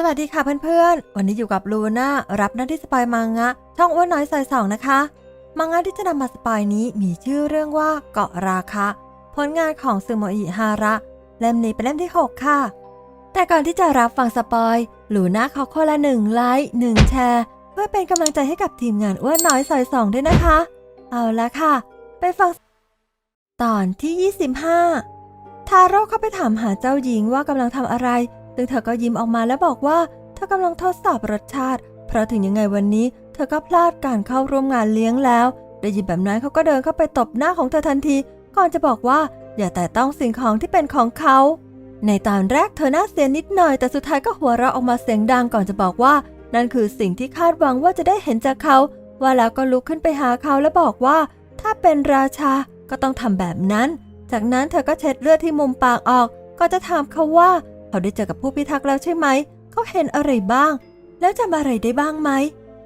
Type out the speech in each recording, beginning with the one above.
สวัสดีค่ะเพื่อนๆ วันนี้อยู่กับลูน่ารับหน้าที่สปายมังงะ ช่องอ้วนน้อยซอยสองนะคะ มังงะที่จะนำมาสปายนี้มีชื่อเรื่องว่าเกาะราคะ ผลงานของซึโมอิฮาระ เล่มนี้เป็นเล่มที่ 6 ค่ะ แต่ก่อนที่จะรับฟังสปอยลูน่าขอคนละหนึ่งไลค์หนึ่งแชร์ เพื่อเป็นกำลังใจให้กับทีมงานอ้วนน้อยซอยสองด้วยนะคะ เอาละค่ะ ไปฟัง ตอนที่ 25 ทาโร่เข้าไปถามหาเจ้าหญิงว่ากำลังทำอะไร ซึ่งเธอก็ยิ้มออกมาและบอกว่า เธอกำลังทดสอบรสชาติ เพราะถึงยังไงวันนี้ เธอก็พลาดการเข้าร่วมงานเลี้ยงแล้ว ได้ยินแบบนั้นเขาก็เดินเข้าไปตบหน้าของเธอทันที ก่อนจะบอกว่า อย่าแต่ต้องสิ่งของที่เป็นของเขา ในตอนแรกเธอหน้าเสียนิดหน่อย แต่สุดท้ายก็หัวเราะออกมาเสียงดังก่อนจะบอกว่า นั่นคือสิ่งที่คาดหวังว่าจะได้เห็นจากเขา ว่าแล้วก็ลุกขึ้นไปหาเขาและบอกว่า ถ้าเป็นราชาก็ต้องทำแบบนั้น จากนั้นเธอก็เช็ดเลือดที่มุมปากออก ก็จะถามเขาว่า เขาได้เจอกับผู้พิทักษ์แล้วใช่ไหม เขาเห็นอะไรบ้าง แล้วจำอะไรได้บ้างไหม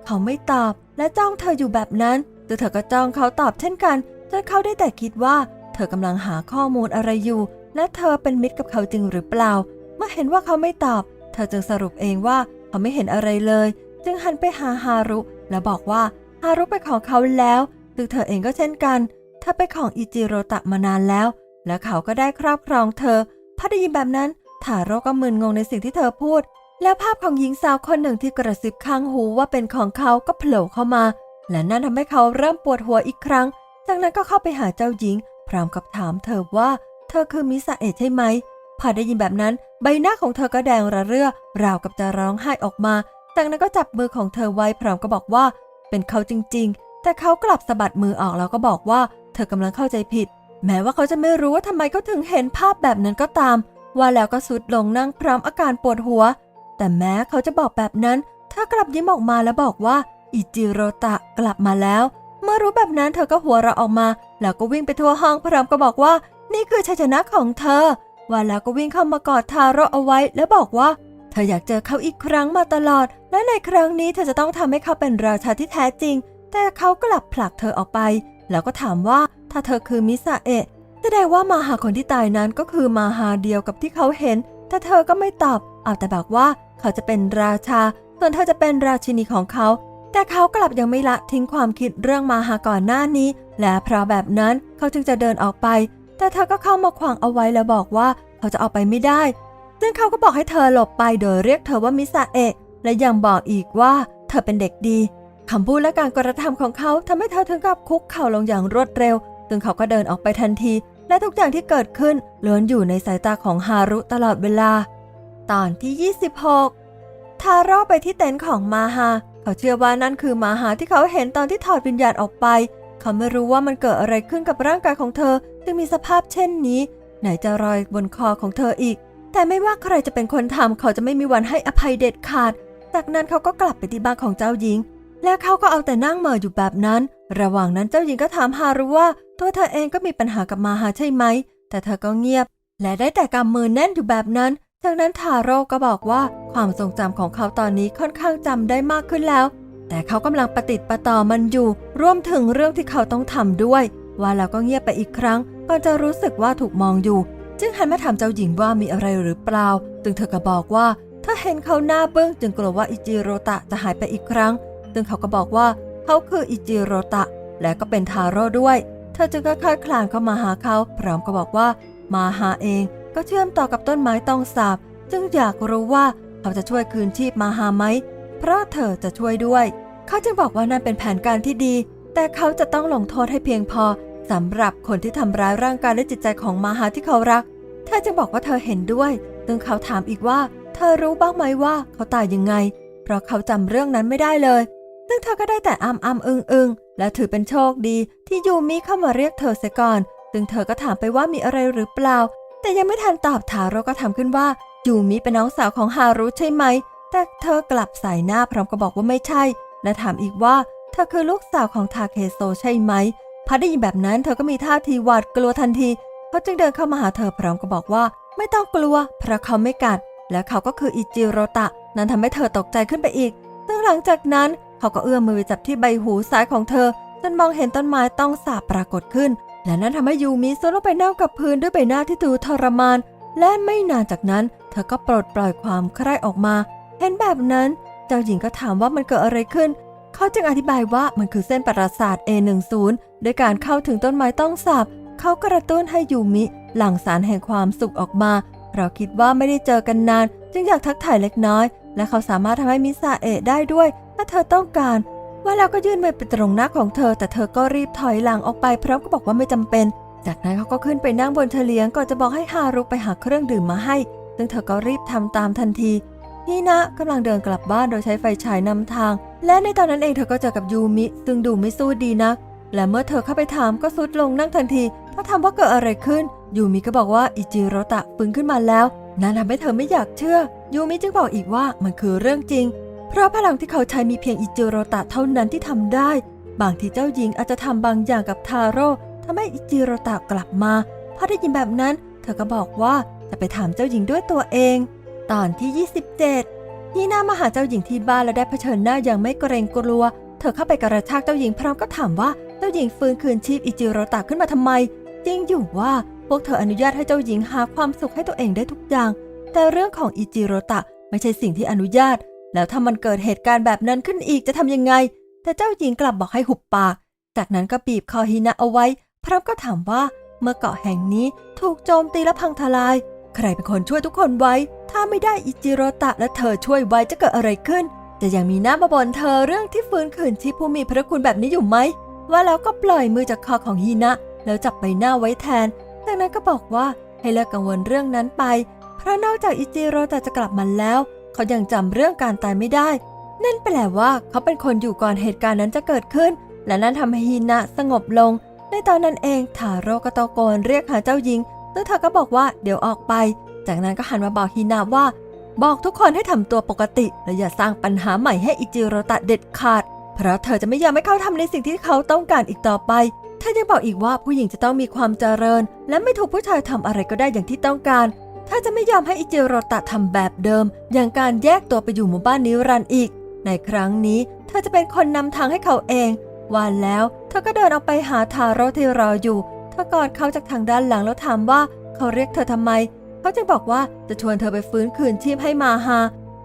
เขาไม่ตอบและจ้องเธออยู่แบบนั้นแต่เธอก็จ้องเขาตอบเช่นกันจนเขาได้แต่คิดว่า เธอกำลังหาข้อมูลอะไรอยู่ และเธอเป็นมิตรกับเขาจริงหรือเปล่า เมื่อเห็นว่าเขาไม่ตอบ เธอจึงสรุปเองว่าเขาไม่เห็นอะไรเลย จึงหันไปหาฮารุ และบอกว่าฮารุไปนของเขาแล้วซึ่งเธอเองก็เช่นกันเธอไปนของอิจิโรตะมานานแล้ว และเขาก็ได้ครอบครองเธอพอได้ยินแบบนั้น ทาโร่ก็มึนงงในสิ่งที่เธอพูด แล้วภาพของหญิงสาวคนหนึ่งที่กระซิบข้างหูว่าเป็นของเขาก็โผล่เข้ามา และนั่นทำให้เขาเริ่มปวดหัวอีกครั้ง จากนั้นก็เข้าไปหาเจ้าหญิง พร้อมกับถามเธอว่า เธอคือมิสาเอะใช่ไหม พอได้ยินแบบนั้นใบหน้าของเธอก็แดงระเรื่อ ราวกับจะร้องไห้ออกมา จากนั้นก็จับมือของเธอไว้พร้อมก็บอกว่า เป็นเขาจริง ๆ แต่เขากลับสะบัดมือออกแล้วก็บอกว่า เธอกำลังเข้าใจผิด แม้ว่าเขาจะไม่รู้ว่าทำไมเขาถึงเห็นภาพแบบนั้นก็ตาม ว่าแล้วก็สุดลงนั่งพร้อมอาการปวดหัว แต่แม้เขาจะบอกแบบนั้น เธอกลับยิ้มออกมาแล้วบอกว่า อิจิโรตะกลับมาแล้ว เมื่อรู้แบบนั้นเธอก็หัวเราะออกมา แล้วก็วิ่งไปทั่วห้องพร้อมก็บอกว่า นี่คือชัยชนะของเธอ ว่าแล้วก็วิ่งเข้ามากอดทาโร่เอาไว้ แล้วบอกว่า เธออยากเจอเขาอีกครั้งมาตลอด และในครั้งนี้เธอจะต้องทำให้เขาเป็นราชาที่แท้จริง แต่เขากลับผลักเธอออกไป แล้วก็ถามว่าถ้าเธอคือมิซาเอะ แสดงว่ามาหาคนที่ตายนั้นก็คือมาหาเดียวกับที่เขาเห็น แต่เธอก็ไม่ตอบเอาแต่บอกว่าเขาจะเป็นราชา ส่วนเธอจะเป็นราชินีของเขา แต่เขากลับยังไม่ละทิ้งความคิดเรื่องมาหาก่อนหน้านี้ และเพราะแบบนั้นเขาจึงจะเดินออกไป แต่เธอก็เข้ามาขวางเอาไว้แล้วบอกว่าเขาจะเอาไปไม่ได้ ซึ่งเขาก็บอกให้เธอหลบไปโดยเรียกเธอว่ามิซาเอะและยังบอกอีกว่าเธอเป็นเด็กดีคำพูดและการกระทำของเขาทำให้เธอถึงกับคุกเข่าลงอย่างรวดเร็ว ซึ่งเขาก็เดินออกไปทันที และทุกอย่างที่เกิดขึ้นล้วนอยู่ในสายตาของฮารุตลอดเวลา ตอนที่ 26 ทาโร่ไปที่เต็นท์ของมาฮา เขาเชื่อว่านั่นคือมาฮาที่เขาเห็นตอนที่ถอดวิญญาณออกไป เขาไม่รู้ว่ามันเกิดอะไรขึ้นกับร่างกายของเธอ จึงมีสภาพเช่นนี้ ไหนจะรอยบนคอของเธออีก แต่ไม่ว่าใครจะเป็นคนทำเขาจะไม่มีวันให้อภัยเด็ดขาด จากนั้นเขาก็กลับไปที่บ้านของเจ้าหญิง และเขาก็เอาแต่นั่งเมออยู่แบบนั้น ระหว่างนั้นเจ้าหญิงก็ถามฮารุว่า ตัวเธอเองก็มีปัญหากับมาฮาใช่ไหม แต่เธอก็เงียบ และได้แต่กำมือแน่นอยู่แบบนั้น จากนั้นทาโร่ก็บอกว่าความทรงจำของเขาตอนนี้ค่อนข้างจำได้มากขึ้นแล้ว แต่เขากำลังปฏิดประต่อมันอยู่ รวมถึงเรื่องที่เขาต้องทำด้วย ว่าแล้วก็เงียบไปอีกครั้งก่อนจะรู้สึกว่าถูกมองอยู่ จึงหันมาถามเจ้าหญิงว่ามีอะไรหรือเปล่าซึ่งเธอก็บอกว่า ถ้าเห็นเขาหน้าเบื้องจึงกลัวว่าอิจิโรตะจะหายไปอีกครั้ง ซึ่งเขาก็บอกว่า เขาคืออิจิโรตะ และก็เป็นทาโร่ด้วย เธอจึงค่อยๆคลานเข้ามาหาเขา พร้อมก็บอกว่า มาหาเองก็เชื่อมต่อกับต้นไม้ต้องสาบ จึงอยากรู้ว่าเขาจะช่วยคืนชีพมาหาไหม เพราะเธอจะช่วยด้วย เขาจึงบอกว่านั่นเป็นแผนการที่ดี แต่เขาจะต้องลงโทษให้เพียงพอสำหรับคนที่ทำร้ายร่างกายและจิตใจของมาหาที่เขารัก เธอจึงบอกว่าเธอเห็นด้วยซึ่งเขาถามอีกว่า เธอรู้บ้างไหมว่าเขาตายยังไง เพราะเขาจำเรื่องนั้นไม่ได้เลย ซึ่งเธอก็ได้แต่อ้ำอ้ำอึงอึงและถือเป็นโชคดีที่ยูมิเข้ามาเรียกเธอเสียก่อน ซึ่งเธอก็ถามไปว่ามีอะไรหรือเปล่า แต่ยังไม่ทันตอบทาโร่ก็ทำขึ้นว่ายูมิเป็นน้องสาวของฮารุใช่ไหม แต่เธอกลับสายหน้าพร้อมกับบอกว่าไม่ใช่ และถามอีกว่า เธอคือลูกสาวของทาเคโซใช่ไหมพอได้ยินแบบนั้นเธอก็มีท่าทีหวาดกลัวทันทีเขาจึงเดินเข้ามาหาเธอพร้อมกับบอกว่า ไม่ต้องกลัวเพราะเขาไม่กัด และเขาก็คืออิจิโรตะ นั้นทำให้เธอตกใจขึ้นไปอีกซึ่งหลังจากนั้น เขาก็เอื้อมมือไปจับที่ใบหูซ้ายของเธอจนมองเห็นต้นไม้ต้องสาบปรากฏขึ้น และนั่นทำให้ยูมิซุดลงไปนั่งกับพื้นด้วยใบหน้าที่ดูทรมาน และไม่นานจากนั้น เธอก็ปลดปล่อยความใคร่ออกมา เห็นแบบนั้น เจ้าหญิงก็ถามว่ามันเกิดอะไรขึ้น เขาจึงอธิบายว่ามันคือเส้นประสาท A10 โดยการเข้าถึงต้นไม้ต้องสาบเขากระตุ้นให้ยูมิ หลั่งสารแห่งความสุขออกมาเราคิดว่าไม่ได้เจอกันนาน จึงอยากทักทายเล็กน้อย และเขาสามารถทำให้มิซาเอะได้ด้วย ถ้าเธอต้องการ ว่าแล้วก็ยื่นมือไปตรงหน้าของเธอ แต่เธอก็รีบถอยหลังออกไปพร้อมก็บอกว่าไม่จำเป็น จากนั้นเขาก็ขึ้นไปนั่งบนเฉลียงก่อนจะบอกให้ฮารุไปหาเครื่องดื่มมาให้ ซึ่งเธอก็รีบทำตามทันทีฮินะกำลังเดินกลับบ้านโดยใช้ไฟฉายนำทาง และในตอนนั้นเองเธอก็เจอกับยูมิซึ่งดูไม่สู้ดีนัก และเมื่อเธอเข้าไปถามก็ซุดลงนั่งทันทีเพราะถามว่าเกิดอะไรขึ้น ยูมิก็บอกว่าอิจิโรตะฟื้นขึ้นมาแล้วนั่นทำให้เธอไม่อยากเชื่อ ยูมิจึงบอกอีกว่ามันคือเรื่องจริง เพราะพลังที่เขาใช้มีเพียงอิจิโรตะเท่านั้นที่ทำได้ บางทีเจ้าหญิงอาจจะทำบางอย่างกับทาโร่ทำให้อิจิโรตะกลับมาพอได้ยินแบบนั้น เธอก็บอกว่าจะไปถามเจ้าหญิงด้วยตัวเอง ตอนที่ 27ฮีนามาหาเจ้าหญิงที่บ้านและได้เผชิญหน้าอย่างไม่เกรงกลัว เธอเข้าไปกระชากเจ้าหญิงพร้อมก็ถามว่าเจ้าหญิงฟื้นคืนชีพอิจิโรตะขึ้นมาทำไมจริงอยู่ว่าพวกเธออนุญาตให้เจ้าหญิงหาความสุขให้ตัวเองได้ทุกอย่าง แต่เรื่องของอิจิโรตะไม่ใช่สิ่งที่อนุญาต แล้วถ้ามันเกิดเหตุการณ์แบบนั้นขึ้นอีกจะทำยังไง แต่เจ้าหญิงกลับบอกให้หุบปาก จากนั้นก็บีบคอฮินะเอาไว้ พร้อมก็ถามว่าเมื่อเกาะแห่งนี้ถูกโจมตีและพังทลาย ใครเป็นคนช่วยทุกคนไว้ ถ้าไม่ได้อิจิโรตะและเธอช่วยไว้จะเกิดอะไรขึ้น จะยังมีหน้ามาบนเธอเรื่องที่ฟื้นคืนชีพผู้มีพระคุณแบบนี้อยู่ไหม ว่าแล้วก็ปล่อยมือจากคอของฮีนะ แล้วจับใบหน้าไว้แทน จากนั้นก็บอกว่าให้เลิกกังวลเรื่องนั้นไป เพราะนอกจากอิจิโรตะจะกลับมาแล้ว เขายังจำเรื่องการตายไม่ได้ นั่นแปลว่าเขาเป็นคนอยู่ก่อนเหตุการณ์นั้นจะเกิดขึ้น และนั่นทำให้ฮีนะสงบลง ในตอนนั้นเองทาโร่ก็ตะโกนเรียกหาเจ้าหญิง ซึ่งเธอก็บอกว่าเดี๋ยวออกไป จากนั้นก็หันมาบอกฮีนาว่า บอกทุกคนให้ทำตัวปกติและอย่าสร้างปัญหาใหม่ให้อิจิโรตะเด็ดขาด เพราะเธอจะไม่ยอมให้เขาทำในสิ่งที่เขาต้องการอีกต่อไปเธอยังบอกอีกว่าผู้หญิงจะต้องมีความเจริญ และไม่ถูกผู้ชายทำอะไรก็ได้อย่างที่ต้องการ เธอจะไม่ยอมให้อิจิโรตะทำแบบเดิม อย่างการแยกตัวไปอยู่หมู่บ้านนิรันดร์อีก ในครั้งนี้เธอจะเป็นคนนำทางให้เขาเอง วันแล้วเธอก็เดินออกไปหาทาโร่ที่รออยู่ เธอกอดเขาจากทางด้านหลังแล้วถามว่าเขาเรียกเธอทำไม เขาจึงบอกว่าจะชวนเธอไปฟื้นคืนชีพให้มาฮา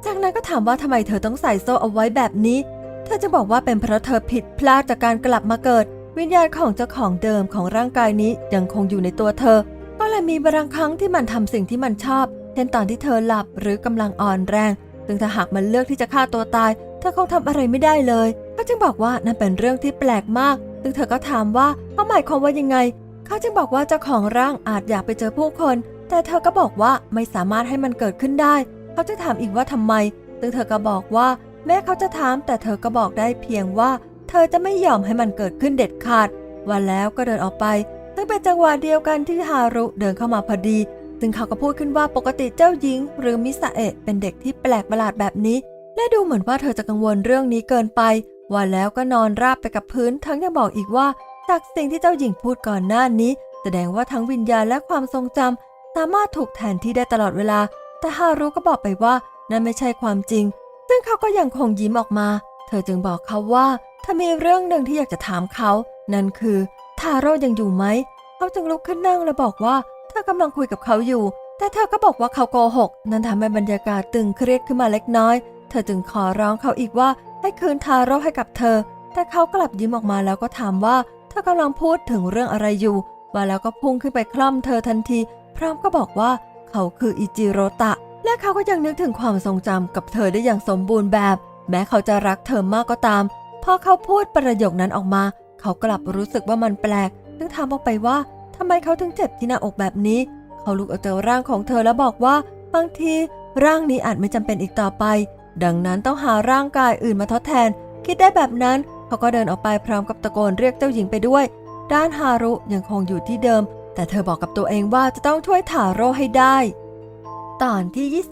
จากนั้นก็ถามว่าทำไมเธอต้องใส่โซ่เอาไว้แบบนี้ เธอจะบอกว่าเป็นเพราะเธอผิดพลาดจากการกลับมาเกิด วิญญาณของเจ้าของเดิมของร่างกายนี้ยังคงอยู่ในตัวเธอ ก็เลยมีบางครั้งที่มันทำสิ่งที่มันชอบ เช่นตอนที่เธอหลับหรือกำลังอ่อนแรง ซึ่งถ้าหากมันเลือกที่จะฆ่าตัวตาย เธอคงทำอะไรไม่ได้เลย เขาจึงบอกว่านั่นเป็นเรื่องที่แปลกมาก ซึ่งเธอก็ถามว่าเขาหมายความว่ายังไง เขาจึงบอกว่าเจ้าของร่างอาจอยากไปเจอผู้คน แต่เธอก็บอกว่าไม่สามารถให้มันเกิดขึ้นได้ เขาจะถามอีกว่าทำไม ซึ่งเธอก็บอกว่า แม้เขาจะถามแต่เธอก็บอกได้เพียงว่า เธอจะไม่ยอมให้มันเกิดขึ้นเด็ดขาด วันแล้วก็เดินออกไป ซึ่งเป็นจังหวะเดียวกันที่ฮารุเดินเข้ามาพอดี ซึ่งเขาก็พูดขึ้นว่าปกติเจ้าหญิง หรือมิสาเอะเป็นเด็กที่แปลกประหลาดแบบนี้ และดูเหมือนว่าเธอจะกังวลเรื่องนี้เกินไปวันแล้วก็นอนราบไปกับพื้น ทั้งยังบอกอีกว่า จากสิ่งที่เจ้าหญิงพูดก่อนหน้านี้ แสดงว่าทั้งวิญญาณและความทรงจำสามารถถูกแทนที่ได้ตลอดเวลา แต่ฮารุก็บอกไปว่านั่นไม่ใช่ความจริง ซึ่งเขาก็ยังคงยิ้มออกมา เธอจึงบอกเขาว่าถ้ามีเรื่องหนึ่งที่อยากจะถามเขา นั่นคือ ทาโร่ยังอยู่ไหม เขาจึงลุกขึ้นนั่งและบอกว่าเธอกำลังคุยกับเขาอยู่ แต่เธอก็บอกว่าเขาโกหก นั่นทำให้บรรยากาศตึงเครียดขึ้นมาเล็กน้อย เธอจึงขอร้องเขาอีกว่าให้คืนทาโร่ให้กับเธอ แต่เขากลับยิ้มออกมาแล้วก็ถามว่าเธอกำลังพูดถึงเรื่องอะไรอยู่ ว่าแล้วก็พุ่งขึ้นไปคล่อมเธอทันที พร้อมก็บอกว่า เขาคืออิจิโรตะ และเขาก็ยังนึกถึงความทรงจำกับเธอได้อย่างสมบูรณ์แบบ แม้เขาจะรักเธอมากก็ตามพอเขาพูดประโยคนั้นออกมา เขากลับรู้สึกว่ามันแปลกจึงถามออกไปว่าทำไมเขาถึงเจ็บที่หน้าอกแบบนี้ เขาลุกออกจากร่างของเธอแล้วบอกว่า บางที ร่างนี้อาจไม่จำเป็นอีกต่อไป ดังนั้นต้องหาร่างกายอื่นมาทดแทน คิดได้แบบนั้นเขาก็เดินออกไปพร้อมกับตะโกนเรียกเจ้าหญิงไปด้วย ด้านฮารุยังคงอยู่ที่เดิม แต่เธอบอกกับตัวเองว่าจะต้องช่วยทาโร่ให้ได้ ตอนที่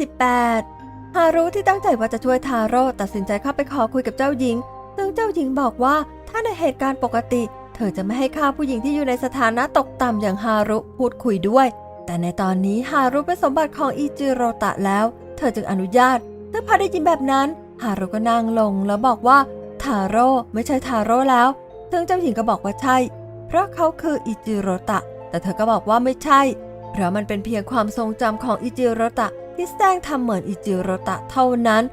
28 ฮารุที่ตั้งใจว่าจะช่วยทาโร่ตัดสินใจเข้าไปขอคุยกับเจ้าหญิง ซึ่งเจ้าหญิงบอกว่า ถ้าในเหตุการณ์ปกติ เธอจะไม่ให้ข้าผู้หญิงที่อยู่ในสถานะตกต่ำอย่างฮารุพูดคุยด้วย แต่ในตอนนี้ฮารุเป็นสมบัติของอิจิโรตะแล้ว เธอจึงอนุญาตซึ่งพอได้ยินแบบนั้นฮารุก็นั่งลงแล้วบอกว่าทาโร่ไม่ใช่ทาโร่แล้วซึ่งเจ้าหญิงก็บอกว่าใช่ เพราะเขาคืออิจิโรตะ แต่เธอก็บอกว่าไม่ใช่ เพราะมันเป็นเพียงความทรงจำของอิจิโรตะที่แสดงทำเหมือนอิจิโรตะเท่านั้น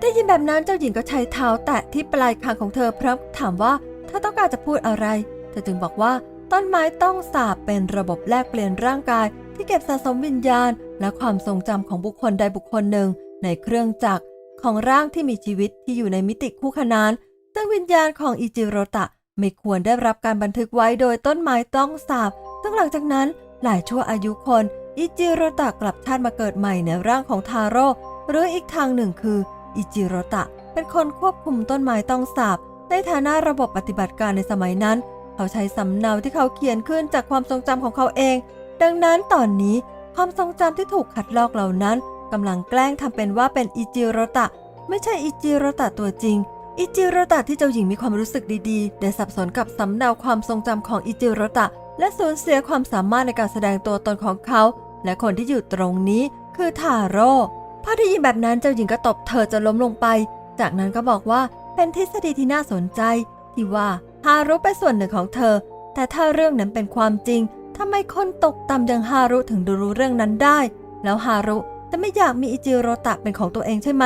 ได้ยินแบบนั้นเจ้าหญิงก็ใช้เท้าแตะที่ปลายคางของเธอพร้อมถามว่า เธอต้องการจะพูดอะไร เธอจึงบอกว่าต้นไม้ต้องสาบเป็นระบบแลกเปลี่ยนร่างกาย ที่เก็บสะสมวิญญาณ และความทรงจำของบุคคลใดบุคคลหนึ่ง ในเครื่องจักรของร่างที่มีชีวิตที่อยู่ในมิติคู่ขนาน ซึ่งวิญญาณของอิจิโรตะไม่ควรได้รับการบันทึกไว้โดยต้นไม้ต้องสาบ ซึ่งหลังจากนั้นหลายชั่วอายุคน อิจิโรตะกลับชาติมาเกิดใหม่ในร่างของทาโร่หรืออีกทางหนึ่งคืออิจิโรตะเป็นคนควบคุมต้นไม้ต้องสาบ ในฐานะระบบปฏิบัติการในสมัยนั้น เขาใช้สำเนาที่เขาเขียนขึ้นจากความทรงจำของเขาเอง ดังนั้นตอนนี้ความทรงจำที่ถูกขัดลอกเหล่านั้นกำลังแกล้งทำเป็นว่าเป็นอิจิโรตะ ไม่ใช่อิจิโรตะตัวจริง อิจิโรตะที่เจ้าหญิงมีความรู้สึกดีๆได้สับสนกับสำเนาความทรงจำของอิจิโรตะ และสูญเสียความสามารถในการแสดงตัวตนของเขา และคนที่อยู่ตรงนี้คือทาโร่พอได้ยินแบบนั้นเจ้าหญิงก็ตบเธอจนล้มลงไป จากนั้นก็บอกว่า เป็นทฤษฎีที่น่าสนใจ ที่ว่าฮารุเป็นส่วนหนึ่งของเธอ แต่ถ้าเรื่องนั้นเป็นความจริงทำไมคนตกต่ำอย่างฮารุถึงรู้เรื่องนั้นได้ แล้วฮารุจะไม่อยากมีอิจิโรตะเป็นของตัวเองใช่ไหม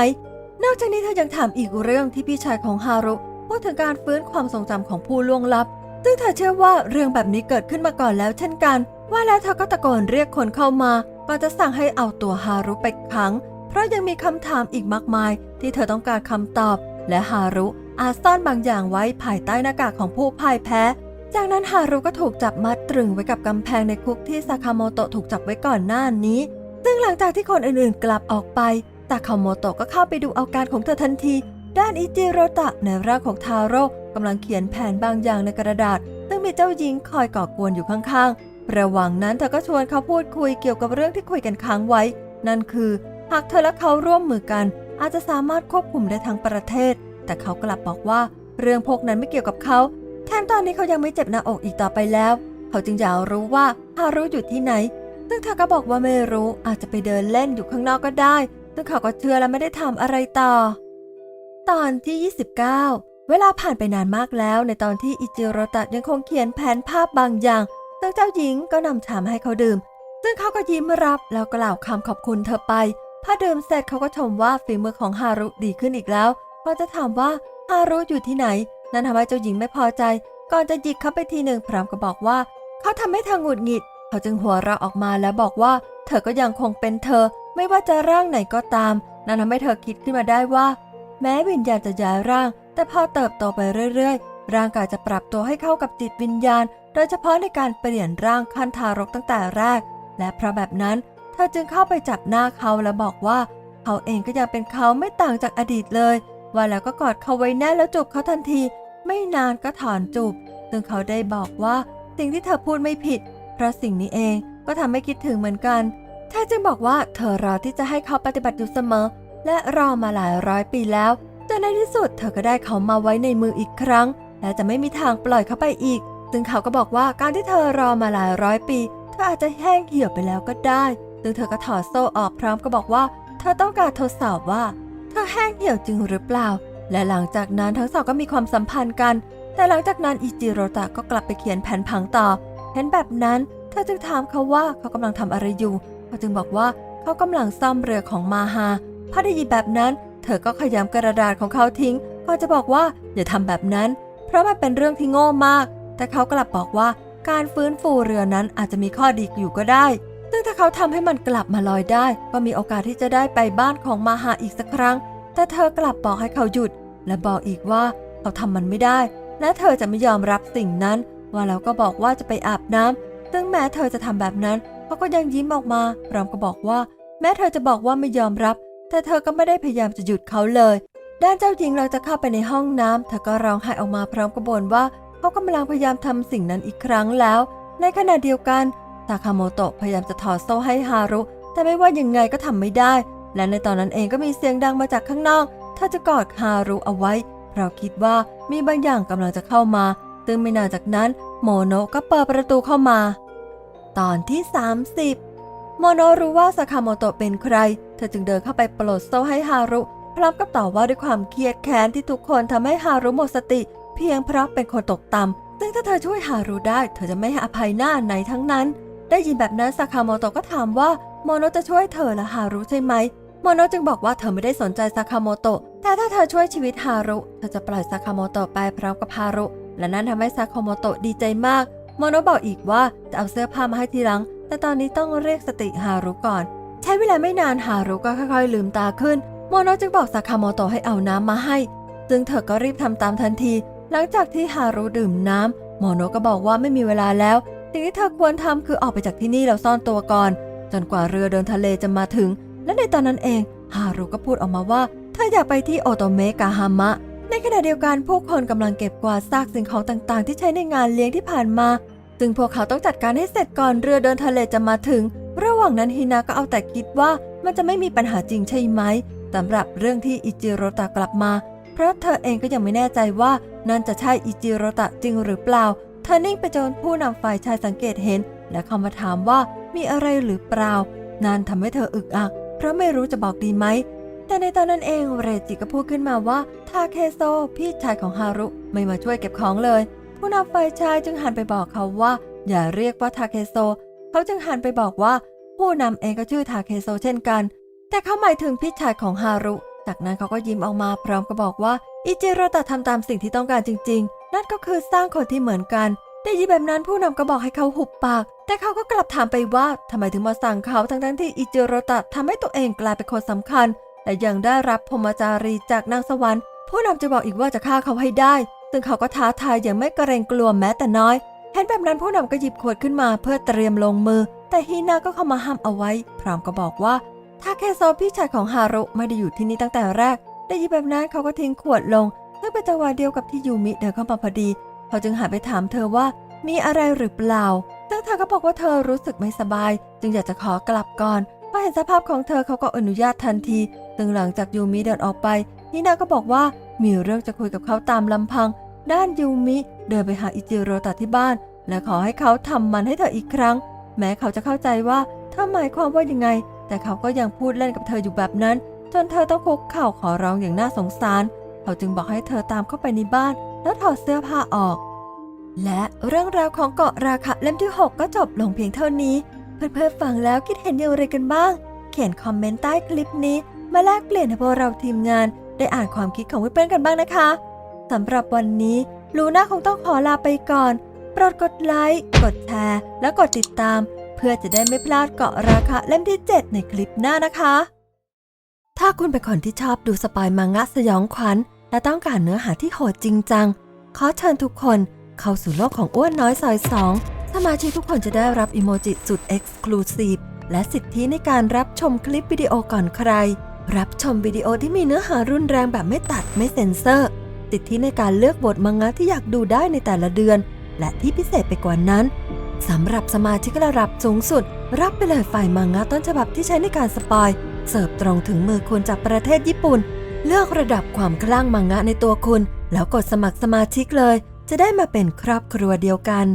นอกจากนี้เธอยังถามอีกเรื่องที่พี่ชายของฮารุพูดถึงการฟื้นความทรงจำของผู้ล่วงลับ ซึ่งเธอเชื่อว่าเรื่องแบบนี้เกิดขึ้นมาก่อนแล้วเช่นกัน ว่าแล้วเธอก็ตะโกนเรียกคนเข้ามาก่อนจะสั่งให้เอาตัวฮารุไปขัง เพราะยังมีคำถามอีกมากมาย ที่เธอต้องการคำตอบ และฮารุอาจซ่อนบางอย่างไว้ภายใต้หน้ากากของผู้พ่ายแพ้ จากนั้นฮารุก็ถูกจับมัดตรึงไว้กับกำแพงในคุกที่ซาคาโมโตะถูกจับไว้ก่อนหน้านี้ ซึ่งหลังจากที่คนอื่นๆ กลับออกไปซาคาโมโตะก็เข้าไปดูอาการของเธอทันที ด้านอิจิโรตะในร่างของทาโร่กำลังเขียนแผนบางอย่างในกระดาษ ซึ่งมีเจ้าหญิงคอยก่อกวนอยู่ข้างๆ ระหว่างนั้นเธอก็ชวนเขาพูดคุยเกี่ยวกับเรื่องที่คุยกันค้างไว้ นั่นคือหากเธอและเขาร่วมมือกัน อาจจะสามารถควบคุมได้ทั้งประเทศ แต่เขากลับบอกว่าเรื่องพวกนั้นไม่เกี่ยวกับเขา แถมตอนนี้เขายังไม่เจ็บหน้าอกอีกต่อไปแล้ว เขาจึงอยากรู้ว่าฮารุอยู่ที่ไหน ซึ่งเธอก็บอกว่าไม่รู้อาจจะไปเดินเล่นอยู่ข้างนอกก็ได้ ซึ่งเขาก็เชื่อและไม่ได้ทำอะไรต่อ ตอนที่ 29 เวลาผ่านไปนานมากแล้ว ในตอนที่อิจิโรตะยังคงเขียนแผนภาพบางอย่าง ซึ่งเจ้าหญิงก็นำชามให้เขาดื่ม ซึ่งเขาก็ยิ้มรับแล้วกล่าวคำขอบคุณเธอไป พอดื่มเสร็จเขาก็ชมว่าฝีมือของฮารุดีขึ้นอีกแล้วก็จะถามว่าฮารุอยู่ที่ไหน นั่นทำให้เจ้าหญิงไม่พอใจ ก่อนจะหยิกเขาไปทีหนึ่งพร้อมกับบอกว่า เขาทำให้เธอหงุดหงิด เขาจึงหัวเราะออกมาแล้วบอกว่า เธอก็ยังคงเป็นเธอ ไม่ว่าจะร่างไหนก็ตาม นั่นทำให้เธอคิดขึ้นมาได้ว่า แม้วิญญาณจะย้ายร่าง แต่พอเติบโตไปเรื่อยๆ ร่างกายจะปรับตัวให้เข้ากับจิตวิญญาณ โดยเฉพาะในการเปลี่ยนร่างขั้นทารกตั้งแต่แรก และเพราะแบบนั้น เธอจึงเข้าไปจับหน้าเขาและบอกว่า เขาเองก็ยังเป็นเขาไม่ต่างจากอดีตเลย ว่าแล้วก็กอดเขาไว้แน่นแล้วจูบเขาทันที ไม่นานก็ถอนจูบซึ่งเขาได้บอกว่าสิ่งที่เธอพูดไม่ผิด เพราะสิ่งนี้เองก็ทำให้คิดถึงเหมือนกันเธอจึงบอกว่าเธอรอที่จะให้เขาปฏิบัติอยู่เสมอ และรอมาหลายร้อยปีแล้วแต่ในที่สุดเธอก็ได้เขามาไว้ในมืออีกครั้ง และจะไม่มีทางปล่อยเขาไปอีก ซึ่งเขาก็บอกว่าการที่เธอรอมาหลายร้อยปี เธออาจจะแห้งเหี่ยวไปแล้วก็ได้ ซึ่งเธอก็ถอดโซ่ออกพร้อมก็บอกว่า เธอต้องการทดสอบว่า เธอแห้งเหี่ยวจริงหรือเปล่า และหลังจากนั้นทั้งสองก็มีความสัมพันธ์กัน แต่หลังจากนั้นอิจิโรตะก็กลับไปเขียนแผนผังต่อ เห็นแบบนั้น เธอจึงถามเขาว่าเขากำลังทำอะไรอยู่ เขาจึงบอกว่าเขากำลังซ่อมเรือของมาฮาพอได้ยินแบบนั้น เธอก็ขยำกระดาษของเขาทิ้งก่อนจะบอกว่าอย่าทำแบบนั้น เพราะมันเป็นเรื่องที่โง่มาก แต่เขากลับบอกว่าการฟื้นฟูเรือนั้นอาจจะมีข้อดีอยู่ก็ได้ ซึ่งถ้าเขาทำให้มันกลับมาลอยได้ ก็มีโอกาสที่จะได้ไปบ้านของมาฮาอีกสักครั้ง แต่เธอกลับบอกให้เขาหยุด และบอกอีกว่าเขาทำมันไม่ได้ และเธอจะไม่ยอมรับสิ่งนั้น ว่าแล้วก็บอกว่าจะไปอาบน้ำซึ่งแม้เธอจะทำแบบนั้นเขาก็ยังยิ้มออกมาพร้อมกับอกว่า แม้เธอจะบอกว่าไม่ยอมรับ แต่เธอก็ไม่ได้พยายามจะหยุดเขาเลย ด้านเจ้าหญิงเราจะเข้าไปในห้องน้ำเธอก็ร้องไห้ออกมาพร้อมกับบ่นว่า เขากำลังพยายามทำสิ่งนั้นอีกครั้งแล้ว ในขณะเดียวกัน ซาคาโมโตะพยายามจะถอดโซ่ให้ฮารุ แต่ไม่ว่ายังไงก็ทำไม่ได้ และในตอนนั้นเองก็มีเสียงดังมาจากข้างนอกเธอจะกอดฮารุเอาไว้ เพราะคิดว่ามีบางอย่างกำลังจะเข้ามา ซึ่งไม่นานจากนั้นโมโนก็เปิดประตูเข้ามา ตอนที่ 30 โมโนรู้ว่าซาคาโมโตะเป็นใคร เธอจึงเดินเข้าไปปลดโซ่ให้ฮารุ พร้อมกับต่อว่าด้วยความเครียดแค้นที่ทุกคนทำให้ฮารุหมดสติ เพียงเพราะเป็นคนตกต่ำซึ่งถ้าเธอช่วยฮารุได้ เธอจะไม่ให้อภัยหน้าไหนทั้งนั้น ได้ยินแบบนั้นซาคาโมโตะก็ถามว่าโมโนจะช่วยเธอและฮารุใช่ไหมโมโนจึงบอกว่าเธอไม่ได้สนใจซากาโมโตะแต่ถ้าเธอช่วยชีวิตฮารุเธอจะปล่อยซากาโมโตะไปพร้อมกับฮารุ และนั่นทำให้ซากาโมโตะดีใจมากโมโนบอกอีกว่าจะเอาเสื้อผ้ามาให้ทีหลัง แต่ตอนนี้ต้องเรียกสติฮารุก่อน ใช้เวลาไม่นานฮารุก็ค่อยๆ ลืมตาขึ้น โมโนจึงบอกซากาโมโตะให้เอาน้ำมาให้ ซึ่งเธอก็รีบทำตามทันที หลังจากที่ฮารุดื่มน้ำโมโนก็บอกว่าไม่มีเวลาแล้ว สิ่งที่เธอควรทำคือออกไปจากที่นี่แล้วซ่อนตัวก่อน จนกว่าเรือเดินทะเลจะมาถึง และในตอนนั้นเองฮารุก็พูดออกมาว่าเธออยากไปที่โอโตเมกาฮามะ ในขณะเดียวกันผู้คนกำลังเก็บกวาดซากสิ่งของต่างๆ ที่ใช้ในงานเลี้ยงที่ผ่านมา ซึ่งพวกเขาต้องจัดการให้เสร็จก่อนเรือเดินทะเลจะมาถึง ระหว่างนั้นฮินาก็เอาแต่คิดว่ามันจะไม่มีปัญหาจริงใช่ไหมสำหรับเรื่องที่อิจิโรตะกลับมา เพราะเธอเองก็ยังไม่แน่ใจว่านั่นจะใช่อิจิโรตะจริงหรือเปล่า เธอนิ่งไปจนผู้นำฝ่ายชายสังเกตเห็น และเข้ามาถามว่ามีอะไรหรือเปล่า นั่นทำให้เธออึกอัก เพราะไม่รู้จะบอกดีไหม แต่ในตอนนั้นเองเรจิก็พูดขึ้นมาว่าทาเคโซพี่ชายของฮารุไม่มาช่วยเก็บของเลย ผู้นำฝ่ายชายจึงหันไปบอกเขาว่า อย่าเรียกว่าทาเคโซ เขาจึงหันไปบอกว่า ผู้นำเองก็ชื่อทาเคโซเช่นกัน แต่เขาหมายถึงพี่ชายของฮารุ จากนั้นเขาก็ยิ้มออกมาพร้อมกับบอกว่าอิจิโรตะทำตามสิ่งที่ต้องการจริง นั่นก็คือสร้างคนที่เหมือนกัน ได้ยินแบบนั้นผู้นำก็บอกให้เขาหุบปาก แต่เขาก็กลับถามไปว่าทำไมถึงมาสั่งเขาทั้งๆที่อิจิโรตะทำให้ตัวเองกลายเป็นคนสำคัญ และยังได้รับพรมจารีจากนางสวรรค์ ผู้นำจะบอกอีกว่าจะฆ่าเขาให้ได้ ซึ่งเขาก็ท้าทายอย่างไม่เกรงกลัวแม้แต่น้อย เห็นแบบนั้นผู้นำก็หยิบขวดขึ้นมาเพื่อเตรียมลงมือ แต่ฮีนาก็เข้ามาห้ามเอาไว้ พร้อมกับอกว่าถ้าแคโซพี่ชายของฮารุไม่ได้อยู่ที่นี่ตั้งแต่แรก ได้ยินแบบนั้นเขาก็ทิ้งขวดลง ซึ่งเป็นจังหวะเดียวกับที่ยูมิเดินเข้ามาพอดี เขาจึงหันไปถามเธอว่ามีอะไรหรือเปล่า ซึ่งเธอก็บอกว่าเธอรู้สึกไม่สบาย จึงอยากจะขอกลับก่อนพอเห็นสภาพของเธอเขาก็อนุญาตทันที ซึ่งหลังจากยูมิเดินออกไปฮินาก็บอกว่ามีเรื่องจะคุยกับเขาตามลำพัง ด้านยูมิเดินไปหาอิจิโรตะที่บ้าน และขอให้เขาทำมันให้เธออีกครั้ง แม้เขาจะเข้าใจว่าเธอหมายความว่ายังไง แต่เขาก็ยังพูดเล่นกับเธออยู่แบบนั้น จนเธอต้องคุกเข่าขอร้องอย่างน่าสงสาร เขาจึงบอกให้เธอตามเข้าไปในบ้าน แล้วถอดเสื้อผ้าออก และเรื่องราวของเกาะราคะเล่มที่ 6 ก็จบลงเพียงเท่านี้ เพื่อนๆฟังแล้วคิดเห็นอย่างไรกันบ้าง เขียนคอมเมนต์ใต้คลิปนี้ มาแลกเปลี่ยนให้พวกเราทีมงาน ได้อ่านความคิดของเพื่อนๆกันบ้างนะคะสำหรับวันนี้ลูน่าคงต้องขอลาไปก่อนโปรดกดไลค์ กดแชร์ และกดติดตาม เพื่อจะได้ไม่พลาดเกาะราคาเล่มที่ 7 ในคลิปหน้านะคะ ถ้าคุณเป็นคนที่ชอบดูสปอยมังงะสยองขวัญ และต้องการเนื้อหาที่โหดจริงจัง ขอเชิญทุกคนเข้าสู่โลกของอ้วนน้อยซอยสองสมาชิกทุกคนจะได้รับอิโมจิสุด Exclusive และสิทธิในการรับชมคลิปวิดีโอก่อนใคร รับชมวิดีโอที่มีเนื้อหารุนแรงแบบไม่ตัดไม่เซ็นเซอร์ สิทธิในการเลือกบทมังงะที่อยากดูได้ในแต่ละเดือน และที่พิเศษไปกว่านั้นสำหรับสมาชิกระดับสูงสุด รับไปเลยฝ่ายมังงะต้นฉบับที่ใช้ในการสปอย เสิร์ฟตรงถึงมือคุณจากประเทศญี่ปุ่น เลือกระดับความคลั่งมังงะในตัวคุณ แล้วกดสมัครสมาชิกเลย จะได้มาเป็นครอบครัวเดียวกัน